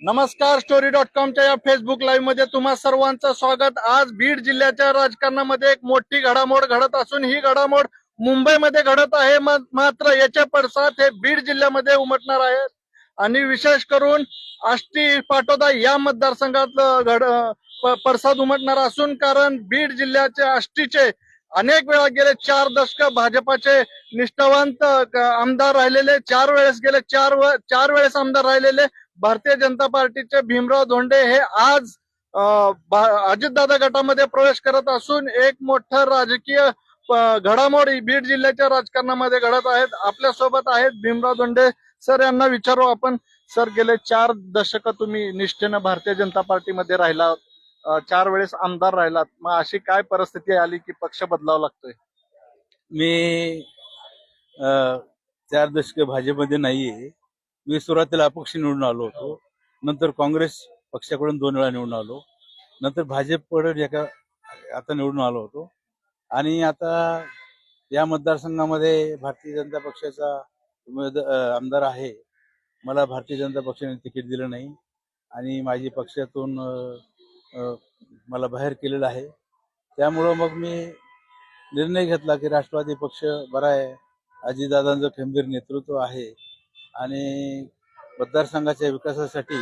नमस्कार story dot कॉमच्या या फेसबुक लाईव्हमध्ये तुम्हा सर्वांचं स्वागत. आज बीड जिल्ह्याच्या राजकारणामध्ये एक मोठी घडामोड घडत असून ही घडामोड मुंबईमध्ये घडत आहे. मात्र याचे पडसाद हे बीड जिल्ह्यामध्ये उमटणार आहेत आणि विशेष करून आष्टी पाटोदा या मतदारसंघात घड पडसाद उमटणार असून कारण बीड जिल्ह्याचे आष्टीचे अनेक वेळा गेले चार दशक भाजपाचे निष्ठावंत आमदार राहिलेले चार वेळेस गेले चार व- चार वेळेस आमदार राहिलेले भारतीय जनता पार्टीचे भीमराव धोंडे हे आज अजितदादा गटामध्ये प्रवेश करत असून एक मोठं राजकीय घडामोडी घडामोड बीड जिल्ह्याच्या राजकारणामध्ये घडत आहेत. आपल्यासोबत आहेत भीमराव धोंडे सर यांना विचारू आपण. सर गेले चार दशक तुम्ही निष्ठेनं भारतीय जनता पार्टीमध्ये राहिला चार वेळेस आमदार राहिलात. मग अशी काय परिस्थिती आली की पक्ष बदलावा लागतोय? मी अ, चार दशक भाजपमध्ये नाहीये. मी सुरुवातीला अपक्ष निवडून आलो होतो. नंतर काँग्रेस पक्षाकडून दोन वेळा निवडून आलो. नंतर भाजपकडून एका आता निवडून आलो होतो. आणि आता या मतदारसंघामध्ये भारतीय जनता पक्षाचा आमदार आहे. मला भारतीय जनता पक्षाने तिकीट दिलं नाही. आणि माझी पक्षातून मला बाहेर केलेलं आहे. त्यामुळं मग मी निर्णय घेतला की राष्ट्रवादी पक्ष बरा आहे. अजितदादांचं खंबीर नेतृत्व आहे. आणि मतदारसंघाच्या विकासासाठी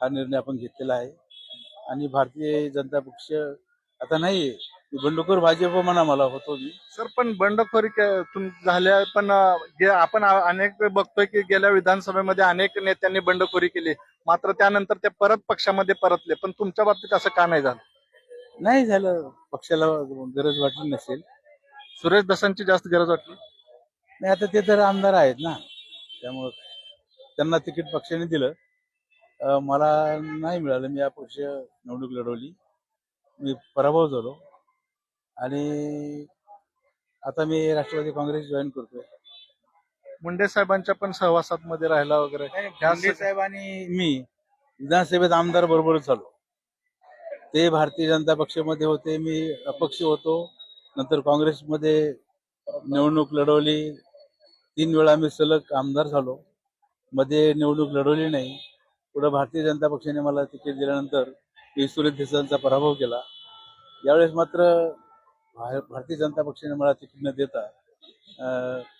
हा निर्णय आपण घेतलेला आहे. आणि भारतीय जनता पक्ष आता नाही बंडखोर भाजप म्हणा मला होतो मी. सर पण बंडखोरी झाल्या पण गे- आपण अनेक वेळ बघतोय की गेल्या विधानसभेमध्ये अनेक नेत्यांनी बंडखोरी केली. मात्र त्यानंतर ते परत पक्षामध्ये परतले. पण तुमच्या बाबतीत असं का नाही झालं? नाही झालं. पक्षाला गरज वाटली नसेल. सुरेश दसांची जास्त गरज वाटली? नाही आता ते तर आमदार आहेत ना. त्यामुळं. त्यांना तिकीट पक्षाने दिलं. मला नाही मिळालं. मी अपक्ष निवडणूक लढवली. मी पराभव झालो. आणि आता मी राष्ट्रवादी काँग्रेस जॉईन करतोय. मुंडे साहेबांच्या पण सहवासात मध्ये राहिला वगैरे. शिंदे साहेब आणि मी विधानसभेत आमदार बरोबरच आलो ते भारतीय जनता पक्षामध्ये होते. मी अपक्ष होतो. नंतर काँग्रेसमध्ये निवडणूक लढवली. तीन वेळा मी सलग आमदार झालो. मध्ये निवडणूक लढवली नाही. पुढे भारतीय जनता पक्षाने मला तिकीट दिल्यानंतर मी सुरेश देसाईंचा पराभव केला. यावेळेस मात्र भा- भारतीय जनता पक्षाने मला तिकीट न देता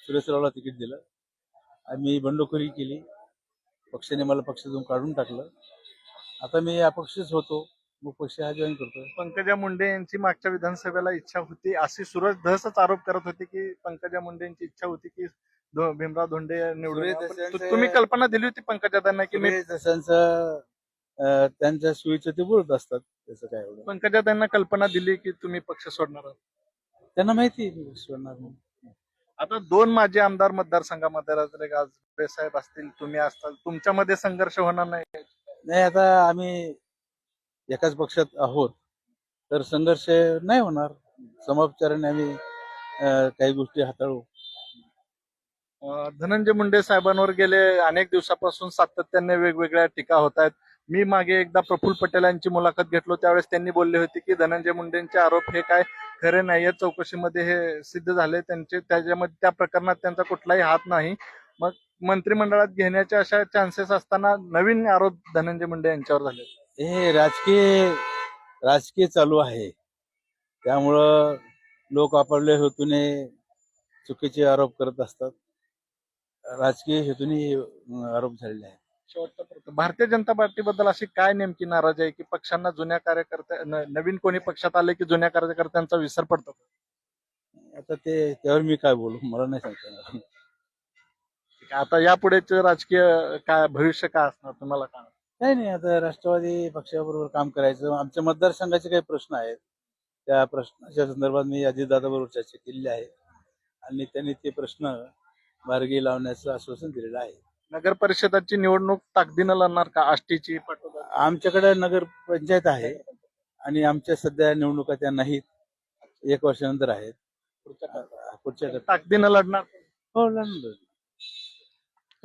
सुरेशरावला तिकीट दिलं. आणि मी बंडखोरी केली. पक्षाने मला पक्षातून काढून टाकलं. आता मी अपक्षच होतो. मग पक्ष हा जॉईन करतो पंकजा मुंडे यांची मागच्या विधानसभेला इच्छा होती. अशी सुरज धसच आरोप करत होते की पंकजा मुंडे यांची इच्छा होती की धो- भीमराव धोंडे निवडून सुरेश. पण तुम्ही कल्पना दिली होती पंकजातांना की मी त्यांच्या सोयीचं ते बोलत असतात त्याचं काय एवढं पंकजातांना कल्पना दिली की तुम्ही पक्ष सोडणार आहात त्यांना माहिती आहे मी सोडणार म्हणून. आता दोन माजी आमदार मतदारसंघामध्ये राहतात. आज भुसे साहेब असतील तुम्ही असताल तुमच्यामध्ये संघर्ष होणार नाही नाही आता आम्ही एकाच पक्षात आहोत तर संघर्ष नाही होणार समोपचाराने आम्ही अं, काही गोष्टी हाताळू धनंजय मुंडे साहेबांवर गेले अनेक दिवसापासून सातत्याने वेगवेगळ्या टीका होत आहेत. मी मागे एकदा प्रफुल्ल पटेल यांची मुलाखत घेतलो त्यावेळेस त्यांनी बोलले होते की धनंजय मुंडेंचे आरोप हे काय खरे नाहीये चौकशीमध्ये हे सिद्ध झाले त्यांचे त्याच्यामध्ये त्या प्रकरणात त्यांचा कुठलाही हात नाही. मग मंत्रिमंडळात घेण्याचे अशा चान्सेस असताना नवीन आरोप धनंजय मुंडे यांच्यावर झाले. हे राजकीय राजकीय चालू आहे. त्यामुळं लोक आपल्या हेतूने चुकीचे आरोप करत असतात. राजकीय हेतूने हे, अं, आरोप झालेले आहेत. शेवटचा. भारतीय जनता पार्टीबद्दल अशी काय नेमकी नाराजी आहे की पक्षांना जुन्या कार्यकर्त्या नवीन कोणी पक्षात आले की जुन्या कार्यकर्त्यांचा विसर पडतो? आता ते त्यावर मी काय बोलू? मला नाही सांगता आता यापुढेच राजकीय काय भविष्य काय असणार? तुम्हाला काय काही नाही आता राष्ट्रवादी पक्षाबरोबर काम करायचं. आमच्या मतदारसंघाचे काही प्रश्न आहेत. त्या प्रश्नाच्या संदर्भात मी अजितदादा बरोबर चर्चा केलेली आहे. आणि त्यांनी ते प्रश्न मार्गी लावण्याचं आश्वासन दिलेलं आहे. नगर परिषदाची निवडणूक ताकदीनं लढणार का? आष्टीची पाटोदा? आमच्याकडे नगर पंचायत आहे आणि आमच्या सध्या निवडणुका त्या नाहीत. एक वर्षानंतर आहेत. पुढच्या टप्प्यात. ताकदीनं लढणार? हो लढणार.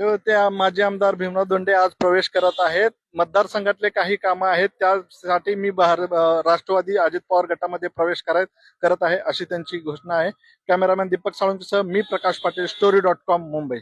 त्या माजी आमदार भीमराव दोंडे आज प्रवेश करत आहेत. मतदारसंघातले काही कामं आहेत त्यासाठी मी भार- राष्ट्रवादी अजित पवार गटामध्ये प्रवेश कराय करत आहे अशी त्यांची घोषणा आहे. कॅमेरामॅन दीपक साळुंकेसह मी Prakash Patil story dot com Mumbai.